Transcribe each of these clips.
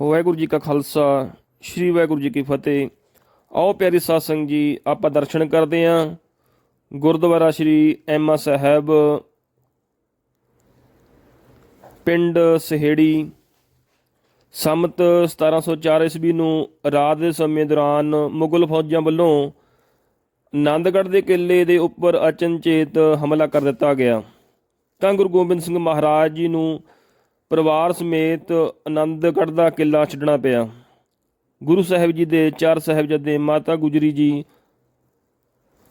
ਵਾਹਿਗੁਰੂ ਜੀ ਕਾ ਖਾਲਸਾ, ਸ੍ਰੀ ਵਾਹਿਗੁਰੂ ਜੀ ਕੀ ਫਤਿਹ। ਆਓ ਪਿਆਰੇ ਸਾਧ ਸੰਗਤ ਜੀ, ਆਪਾਂ ਦਰਸ਼ਨ ਕਰਦੇ ਆਂ ਗੁਰਦੁਆਰਾ ਸ੍ਰੀ ਐਮਾ ਸਾਹਿਬ, ਪਿੰਡ ਸਹੇੜੀ, ਸੰਮਤ 1704 ਈਸਵੀ ਨੂੰ ਰਾਤ ਦੇ ਸਮੇਂ ਦੌਰਾਨ ਮੁਗਲ ਫੌਜਾਂ ਵੱਲੋਂ ਆਨੰਦਗੜ੍ਹ ਦੇ ਕਿਲੇ ਦੇ ਉੱਪਰ ਅਚਨਚੇਤ ਹਮਲਾ ਕਰ ਦਿੱਤਾ ਗਿਆ। ਤਾਂ ਗੁਰੂ ਗੋਬਿੰਦ ਸਿੰਘ ਮਹਾਰਾਜ ਜੀ ਨੂੰ ਪਰਿਵਾਰ ਸਮੇਤ ਆਨੰਦਗੜ੍ਹ ਦਾ ਕਿਲਾ ਛੱਡਣਾ ਪਿਆ। ਗੁਰੂ ਸਾਹਿਬ ਜੀ ਦੇ ਚਾਰ ਸਾਹਿਬਜ਼ਾਦੇ ਮਾਤਾ ਗੁਜਰੀ ਜੀ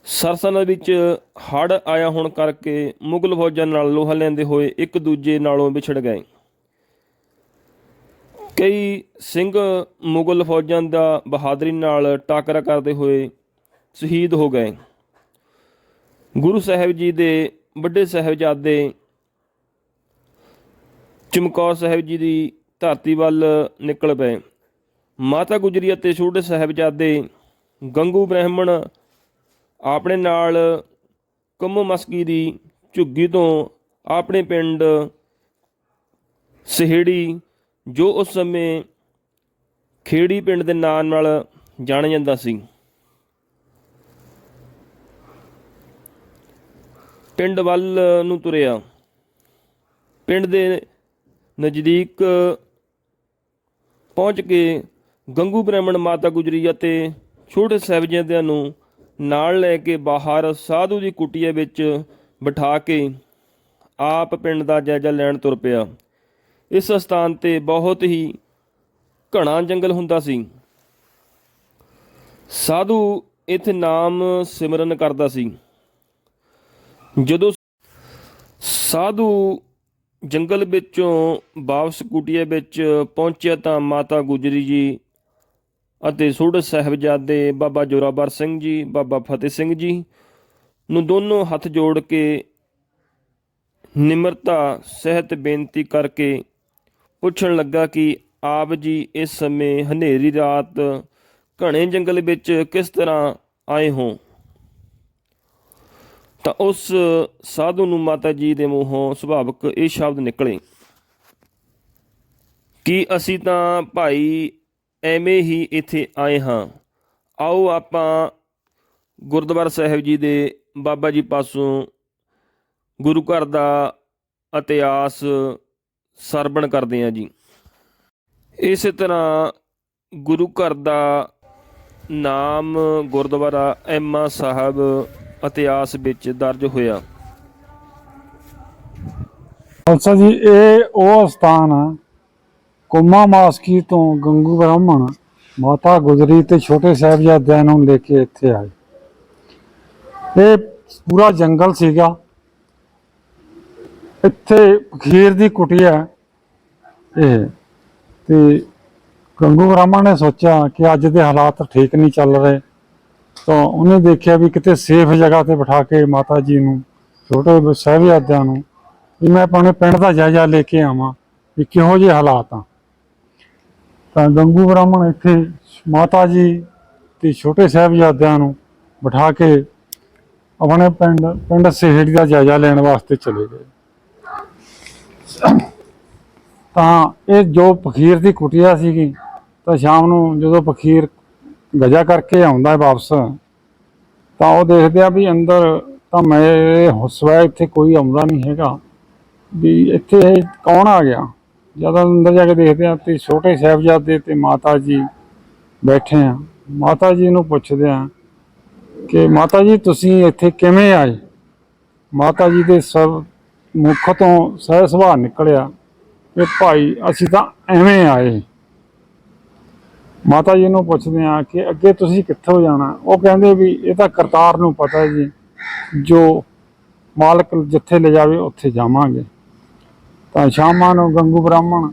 ਸਰਸਨ ਵਿੱਚ ਹੜ ਆਇਆ ਹੋਣ ਕਰਕੇ ਮੁਗਲ ਫੌਜਾਂ ਨਾਲ ਲੋਹਾ ਲੈਂਦੇ ਹੋਏ ਇੱਕ ਦੂਜੇ ਨਾਲੋਂ ਵਿਛੜ ਗਏ। ਕਈ ਸਿੰਘ ਮੁਗਲ ਫੌਜਾਂ ਦਾ ਬਹਾਦਰੀ ਨਾਲ ਟਾਕਰਾ ਕਰਦੇ ਹੋਏ ਸ਼ਹੀਦ ਹੋ ਗਏ। ਗੁਰੂ ਸਾਹਿਬ ਜੀ ਦੇ ਵੱਡੇ ਸਾਹਿਬਜ਼ਾਦੇ ਚਮਕੌਰ ਸਾਹਿਬ ਜੀ ਦੀ ਧਰਤੀ ਵੱਲ ਨਿਕਲ ਪਏ। ਮਾਤਾ ਗੁਜਰੀ ਅਤੇ ਛੋਟੇ ਸਾਹਿਬਜ਼ਾਦੇ ਗੰਗੂ ਬ੍ਰਾਹਮਣ ਆਪਣੇ ਨਾਲ ਕੰਮੋ ਮਸਕੀ ਦੀ ਝੁੱਗੀ ਤੋਂ ਆਪਣੇ ਪਿੰਡ ਸਹੇੜੀ, ਜੋ ਉਸ ਸਮੇਂ ਖੇੜੀ ਪਿੰਡ ਦੇ ਨਾਂ ਨਾਲ ਜਾਣਿਆ ਜਾਂਦਾ ਸੀ। ਪਿੰਡ ਵੱਲ ਨੂੰ ਤੁਰਿਆ। ਪਿੰਡ ਦੇ ਨਜ਼ਦੀਕ ਪਹੁੰਚ ਕੇ ਗੰਗੂ ਬ੍ਰਾਹਮਣ ਮਾਤਾ ਗੁਜਰੀ ਅਤੇ ਛੋਟੇ ਸਾਹਿਬਜ਼ਾਦਿਆਂ ਨੂੰ ਨਾਲ ਲੈ ਕੇ ਬਾਹਰ ਸਾਧੂ ਦੀ ਕੁਟੀਏ ਵਿੱਚ ਬਿਠਾ ਕੇ ਆਪ ਪਿੰਡ ਦਾ ਜਾਇਜ਼ਾ ਲੈਣ ਤੁਰ ਪਿਆ। ਇਸ ਸਥਾਨ ਤੇ ਬਹੁਤ ਹੀ ਘਣਾ ਜੰਗਲ ਹੁੰਦਾ ਸੀ। ਸਾਧੂ ਇੱਥੇ ਨਾਮ ਸਿਮਰਨ ਕਰਦਾ ਸੀ। ਜਦੋਂ ਸਾਧੂ ਜੰਗਲ ਵਿੱਚੋਂ ਵਾਪਸ ਕੁਟੀਏ ਵਿੱਚ ਪਹੁੰਚਿਆ ਤਾਂ ਮਾਤਾ ਗੁਜਰੀ ਜੀ ਅਤੇ ਛੋਟੇ ਸਾਹਿਬਜ਼ਾਦੇ ਬਾਬਾ ਜੋਰਾਵਰ ਸਿੰਘ ਜੀ, ਬਾਬਾ ਫਤਿਹ ਸਿੰਘ ਜੀ ਨੂੰ ਦੋਨੋਂ ਹੱਥ ਜੋੜ ਕੇ ਨਿਮਰਤਾ, ਸਹਿਤ ਬੇਨਤੀ ਕਰਕੇ ਪੁੱਛਣ ਲੱਗਾ ਕਿ ਆਪ ਜੀ ਇਸ ਸਮੇਂ ਹਨੇਰੀ ਰਾਤ ਘਣੇ ਜੰਗਲ ਵਿੱਚ ਕਿਸ ਤਰ੍ਹਾਂ ਆਏ ਹੋ? ਤਾਂ ਉਸ ਸਾਧੂ ਨੂੰ ਮਾਤਾ ਜੀ ਦੇ ਮੂੰਹੋਂ ਸੁਭਾਵਕ ਇਹ ਸ਼ਬਦ ਨਿਕਲੇ। ਕਿ ਅਸੀਂ ਤਾਂ ਭਾਈ ਐਵੇਂ ਹੀ ਇੱਥੇ ਆਏ ਹਾਂ। ਆਓ ਆਪਾਂ ਗੁਰਦੁਆਰਾ ਸਾਹਿਬ ਜੀ ਦੇ ਬਾਬਾ ਜੀ ਪਾਸੋਂ ਗੁਰੂ ਘਰ ਦਾ ਇਤਿਹਾਸ ਸਰਵਣ ਕਰਦੇ ਹਾਂ ਜੀ। ਇਸੇ ਤਰ੍ਹਾਂ ਗੁਰੂ ਘਰ ਦਾ ਨਾਮ ਗੁਰਦੁਆਰਾ ਐਮਾ ਸਾਹਿਬ ਇਤਿਹਾਸ ਵਿੱਚ ਦਰਜ ਹੋਇਆ। ਖਾਲਸਾ ਜੀ, ਇਹ ਉਹ ਸਥਾਨ ਆ, ਕੋਮਾ ਮਾਸਕੀ ਤੋਂ ਗੰਗੂ ਬ੍ਰਾਹਮਣ ਮਾਤਾ ਗੁਜਰੀ ਤੇ ਛੋਟੇ ਸਾਹਿਬਜ਼ਾਦਿਆਂ ਨੂੰ ਲੈ ਕੇ ਇੱਥੇ ਆਏ। ਇਹ ਪੂਰਾ ਜੰਗਲ ਸੀਗਾ। ਇੱਥੇ ਖੀਰ ਦੀ ਕੁਟੀਆ ਇਹ। ਤੇ ਗੰਗੂ ਬ੍ਰਾਹਮਣ ਨੇ ਸੋਚਿਆ ਕਿ ਅੱਜ ਦੇ ਹਾਲਾਤ ਠੀਕ ਨਹੀਂ ਚੱਲ ਰਹੇ। ਤਾਂ ਉਹਨੇ ਦੇਖਿਆ ਵੀ ਕਿਤੇ ਸੇਫ ਜਗ੍ਹਾ ਤੇ ਬਿਠਾ ਕੇ ਮਾਤਾ ਜੀ ਨੂੰ, ਛੋਟੇ ਸਾਹਿਬਜ਼ਾਦਿਆਂ ਨੂੰ, ਵੀ ਮੈਂ ਆਪਣੇ ਪਿੰਡ ਦਾ ਜਾਇਜ਼ਾ ਲੈ ਕੇ ਆਵਾਂ, ਵੀ ਕਿਹੋ ਜਿਹੇ ਹਾਲਾਤ ਆ। ਤਾਂ ਗੰਗੂ ਬ੍ਰਾਹਮਣ ਇੱਥੇ ਮਾਤਾ ਜੀ ਤੇ ਛੋਟੇ ਸਾਹਿਬਜ਼ਾਦਿਆਂ ਨੂੰ ਬਿਠਾ ਕੇ ਆਪਣੇ ਪਿੰਡ ਪਿੰਡ ਸਹੇੜੀ ਦਾ ਜਾਇਜ਼ਾ ਲੈਣ ਵਾਸਤੇ ਚਲੇ ਗਏ। ਤਾਂ ਇਹ ਜੋ ਫਕੀਰ ਦੀ ਕੁਟਿਆ ਸੀਗੀ, ਤਾਂ ਸ਼ਾਮ ਨੂੰ ਜਦੋਂ ਫਕੀਰ ਗਜਾ ਕਰਕੇ ਆਉਂਦਾ ਹੈ ਵਾਪਸ, ਤਾਂ ਉਹ ਦੇਖਦੇ ਆ ਵੀ ਅੰਦਰ ਤਾਂ ਮੇਰੇ ਹੁਸਵਾ ਇੱਥੇ ਕੋਈ ਆਉਂਦਾ ਨਹੀਂ ਹੈਗਾ। ਵੀ ਇੱਥੇ ਇਹ ਕੌਣ ਆ ਗਿਆ? ਜਦੋਂ ਅੰਦਰ ਜਾ ਕੇ ਦੇਖਦੇ ਆ ਤੇ ਛੋਟੇ ਸਾਹਿਬਜ਼ਾਦੇ ਤੇ ਮਾਤਾ ਜੀ ਬੈਠੇ ਆ। ਮਾਤਾ ਜੀ ਨੂੰ ਪੁੱਛਦੇ ਆ ਕਿ ਮਾਤਾ ਜੀ, ਤੁਸੀਂ ਇੱਥੇ ਕਿਵੇਂ ਆਏ? ਮਾਤਾ ਜੀ ਦੇ ਸਭ ਮੁਖ ਤੋਂ ਸਹਿ ਸੁਭਾਅ ਨਿਕਲਿਆ ਕਿ ਭਾਈ, ਅਸੀਂ ਤਾਂ ਐਵੇਂ ਆਏ। ਮਾਤਾ ਜੀ ਨੂੰ ਪੁੱਛਦੇ ਆ ਕਿ ਅੱਗੇ ਤੁਸੀਂ ਕਿੱਥੋਂ ਜਾਣਾ? ਉਹ ਕਹਿੰਦੇ ਵੀ ਇਹ ਤਾਂ ਕਰਤਾਰ ਨੂੰ ਪਤਾ ਜੀ, ਜੋ ਮਾਲਕ ਜਿੱਥੇ ਲੈ ਜਾਵੇ ਉੱਥੇ ਜਾਵਾਂਗੇ। ਤਾਂ ਸ਼ਾਮਾਂ ਨੂੰ ਗੰਗੂ ਬ੍ਰਾਹਮਣ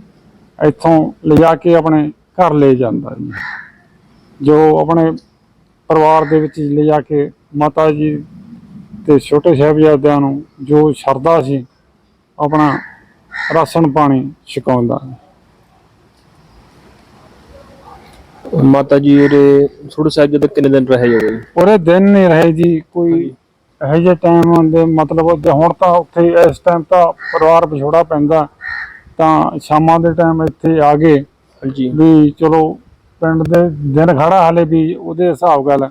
ਇੱਥੋਂ ਲਿਜਾ ਕੇ ਆਪਣੇ ਘਰ ਲੈ ਜਾਂਦਾ ਜੀ। ਜੋ ਆਪਣੇ ਪਰਿਵਾਰ ਦੇ ਵਿੱਚ ਲਿਜਾ ਕੇ ਮਾਤਾ ਜੀ ਤੇ ਛੋਟੇ ਸਾਹਿਬਜ਼ਾਦਿਆਂ ਨੂੰ ਜੋ ਸ਼ਰਧਾ ਸੀ, ਆਪਣਾ ਰਾਸ਼ਨ ਪਾਣੀ ਛਕਾਉਂਦਾ। ਮਾਤਾ ਜੀ ਉਹਦੇ ਛੋਟੇ ਸਾਹਿਬ ਜਦੋਂ ਕਿੰਨੇ ਦਿਨ ਰਹੇ ਹੋਏ ਪੂਰੇ ਦਿਨ ਨਹੀਂ ਰਹੇ ਜੀ ਕੋਈ ਇਹੋ ਜਿਹੇ ਟਾਈਮ ਹੁੰਦੇ ਮਤਲਬ ਹੁਣ ਤਾਂ ਉੱਥੇ ਇਸ ਟਾਈਮ ਤਾਂ ਪਰਿਵਾਰ ਵਿਛੋੜਾ ਪੈਂਦਾ ਤਾਂ ਸ਼ਾਮਾਂ ਦੇ ਟਾਈਮ ਇੱਥੇ ਆ ਗਏ ਹਾਂਜੀ। ਵੀ ਚਲੋ ਪਿੰਡ ਦੇ ਦਿਨ ਖੜਾ ਹਾਲੇ ਵੀ ਉਹਦੇ ਹਿਸਾਬ ਗੱਲ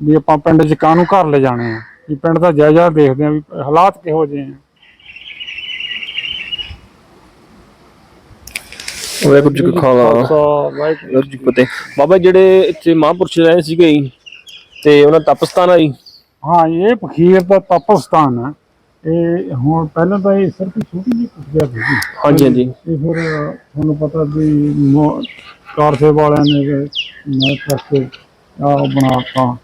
ਵੀ ਆਪਾਂ ਪਿੰਡ 'ਚ ਕਾਹਨੂੰ ਘਰ ਲੈ ਜਾਣੇ ਆ? ਵੀ ਪਿੰਡ ਦਾ ਜਾਇਜ਼ਾ ਦੇਖਦੇ ਆ ਵੀ ਹਾਲਾਤ ਕਿਹੋ ਜਿਹੇ ਆ। ਵਾਹਿਗੁਰੂ ਜੀ ਕਾ ਖਾਲਸਾ ਵਾਹਿਗੁਰੂ ਵਾਹਿਗੁਰੂ ਜੀ ਕੀ ਫਤਿਹ। ਬਾਬਾ ਜਿਹੜੇ ਇੱਥੇ ਮਹਾਂਪੁਰਸ਼ ਰਹੇ ਸੀਗੇ ਜੀ, ਤੇ ਉਹਨਾਂ ਦਾ ਤਪਸਥਾਨ ਆ ਜੀ। ਹਾਂ ਇਹ ਫਕੀਰ ਦਾ ਤਪਸਤਾਨ ਹੈ ਇਹ ਹੁਣ ਪਹਿਲਾਂ ਤਾਂ ਇਹ ਸਿਰਫ ਛੋਟੀ ਜਿਹੀ ਕੁਟਿਆ ਸੀ ਹਾਂਜੀ ਹਾਂਜੀ। ਇਹ ਫਿਰ ਤੁਹਾਨੂੰ ਪਤਾ ਵੀ ਮੋ- ਕਾਰ ਸੇਵਾ ਵਾਲਿਆਂ ਨੇ ਕਿ ਮੈਂ ਕਰਕੇ ਆ ਬਣਾਤਾ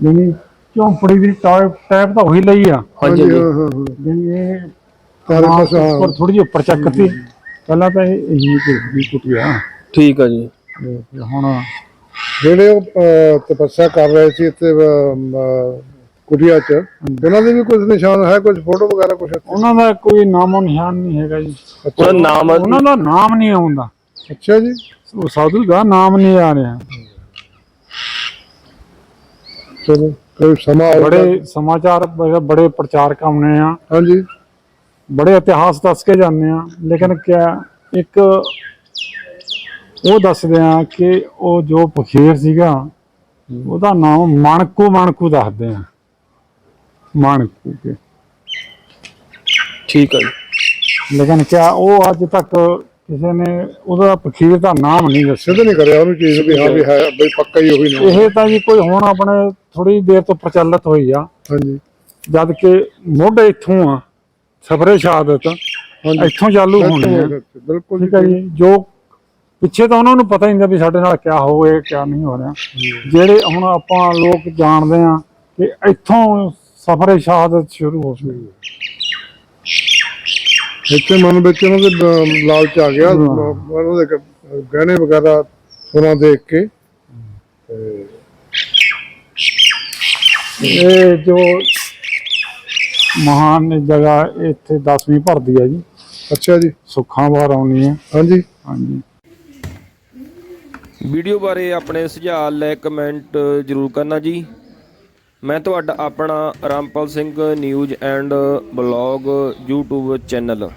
ਯਾਨੀ ਝੌਂਪੜੀ ਦੀ ਟਾਈਪ ਟਾਈਪ ਤਾਂ ਉਹੀ ਲਈ ਆ। ਹਾਂਜੀ ਹਾਂਜੀ। ਯਾਨੀ ਇਹ ਸਾਰੇ ਹਾਂ, ਪਾਸੇ। ਉੱਪਰ ਥੋੜੀ ਜਿਹੀ ਉੱਪਰ ਚੱਕਤੀ। ਪਹਿਲਾਂ ਤਾਂ ਇਹ ਇਹੀ ਦੀ ਕੁਟਿਆ ਠੀਕ ਆ ਜੀ। ਤੇ ਹੁਣ ਜਿਹੜੇ ਉਹ ਅਹ, ਤਪੱਸਿਆ ਕਰ ਰਹੇ ਸੀ ਇੱਥੇ ਅਹ, ਕੁਟੀਆ ਚ ਉਹਨਾਂ ਦੇ ਵੀ ਕੁਝ ਨਿਸ਼ਾਨ ਹੈ ਕੁਝ ਫੋਟੋ ਵਗੈਰਾ ਕੁਝ ਉਹਨਾਂ ਦਾ ਕੋਈ ਨਾਮੋ ਨਿਸ਼ਾਨ ਨਹੀਂ ਹੈਗਾ ਜੀ। ਉਹਦਾ ਨਾਮ ਉਹਨਾਂ ਦਾ ਨਾਮ ਨਹੀਂ ਆਉਂਦਾ ਅੱਛਾ ਜੀ। ਉਹ ਸਾਧੂ ਦਾ ਨਾਮ ਨਹੀਂ ਆ ਰਿਹਾ। ਚਲੋ ਕੋਈ ਸਮਾਂ ਆਊਗਾ। ਬੜੇ ਸਮਾਚਾਰ ਬੜੇ- ਬੜੇ ਪ੍ਰਚਾਰਕ ਆਉਣੇ ਆ। ਹਾਂਜੀ। ਬੜੇ ਇਤਿਹਾਸ ਦੱਸ ਕੇ ਜਾਂਦੇ ਆ ਲੇਕਿਨ ਕਿਆ ਇੱਕ ਉਹ ਦੱਸਦੇ ਆ ਕਿ ਉਹ ਜੋ ਪਖੀਰ ਸੀਗਾ ਉਹਦਾ ਨਾਮ ਮਣਕੂ ਮਣਕੂ ਦੱਸਦੇ ਆ ਮਣਕੂ ਕੇ। ਠੀਕ ਆ ਜੀ। ਲੇਕਿਨ ਕਿਆ ਉਹ ਅੱਜ ਤੱਕ ਕਿਸੇ ਨੇ ਉਹਦਾ ਪਖੀਰ ਦਾ ਨਾਮ ਨਹੀਂ ਦੱਸਿਆ। ਸਿੱਧ ਨਹੀਂ ਕਰਿਆ ਉਹਨੂੰ ਚੀਜ਼ ਵੀ ਹਾਂ ਵੀ ਹੈ ਬਈ ਪੱਕਾ ਹੀ ਉਹੀ ਨਾ ਇਹ ਤਾਂ ਜੀ ਕੋਈ ਹੁਣ ਆਪਣੇ ਥੋੜੀ ਦੇਰ ਤੋਂ ਪ੍ਰਚਲਿਤ ਹੋਈ ਆ। ਹਾਂਜੀ। ਜਦ ਕਿ ਮੋਢੇ ਇੱਥੋਂ ਆ। ਸਫਰੇ ਸ਼ਹਾਦਤ ਇੱਥੋਂ ਚਾਲੂ ਹੋਣੀ ਆ ਬਿਲਕੁਲ ਠੀਕ ਹੈ ਜੀ। ਜੋ ਪਿੱਛੇ ਤਾਂ ਉਹਨਾਂ ਨੂੰ ਪਤਾ ਹੀ ਨਹੀਂ ਵੀ ਸਾਡੇ ਨਾਲ ਕਿਆ ਹੋਏ ਕਿਆ ਨਹੀਂ ਹੋ ਰਿਹਾ। ਜਿਹੜੇ ਹੁਣ ਆਪਾਂ ਲੋਕ ਜਾਣਦੇ ਆ ਕਿ ਇੱਥੋਂ ਸਫਰੇ ਸ਼ਹਾਦਤ ਸ਼ੁਰੂ ਹੋ ਗਈ ਇੱਥੇ ਮਨ ਵਿੱਚ ਉਹਨਾਂ ਦੇ ਲਾਲਚ ਆ ਗਿਆ। ਉਹਨਾਂ ਦੇ ਗਹਿਣੇ ਵਗੈਰਾ ਸੋਨਾ ਦੇਖ ਕੇ। ਇਹ ਜੋ ਮਹਾਨ ਜਗ੍ਹਾ ਇੱਥੇ 10ਵੀਂ ਭਰਦੀ ਆ ਜੀ। ਅੱਛਾ ਜੀ। ਸੁੱਖਾਂ ਵਾਰ ਆਉਣੀ ਹੈ ਹਾਂਜੀ। ਹਾਂਜੀ। ਵੀਡੀਓ ਬਾਰੇ ਆਪਣੇ ਸੁਝਾਅ ਲੈ ਕਮੈਂਟ ਜ਼ਰੂਰ ਕਰਨਾ ਜੀ। ਮੈਂ ਤੁਹਾਡਾ ਆਪਣਾ Rampal Singh news and blog YouTube channel.